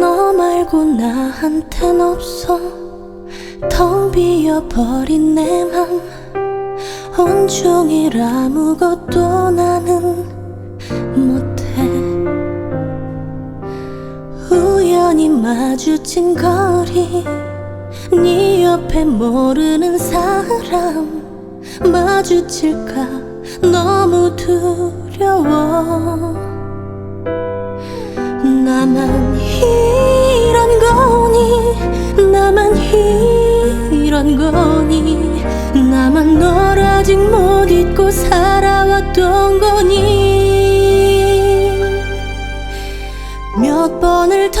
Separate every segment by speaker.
Speaker 1: 너 말고 나한텐 없어. 텅 비어버린 내 맘. 온종일 아무것도 나는 마주친 거리. 네 옆에 모르는 사람. 마주칠까? 너무 두려워. 나만 이런 거니? 나만 이런 거니? 나만 널 아직 못 번을 더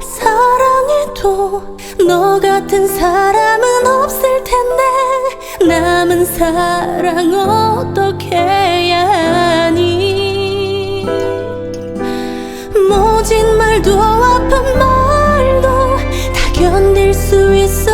Speaker 1: 사랑해도 너 같은 사람은 없을 텐데 남은 사랑 어떻게 해야 하니? 모진 말도 아픈 말도 다 견딜 수 있었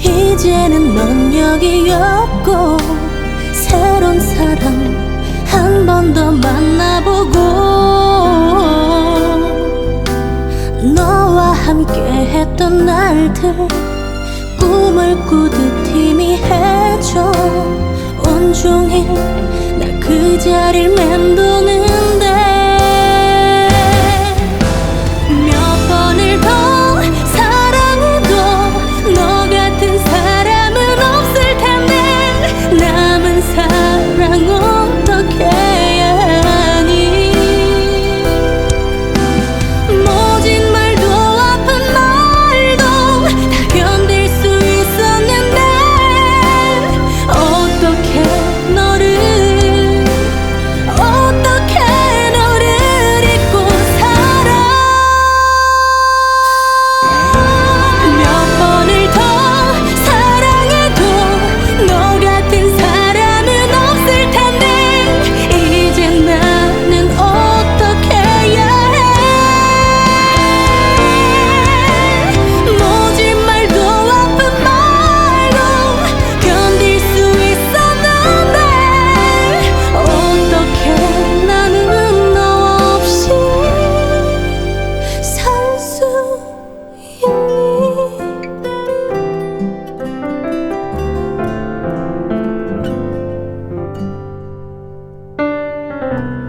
Speaker 1: 이제는 넌 여기 없고 새로운 사람 한 번 더 만나보고 너와 함께 했던 날들 꿈을 꾸듯 희미해져 온종일 날그 자리를 Thank you.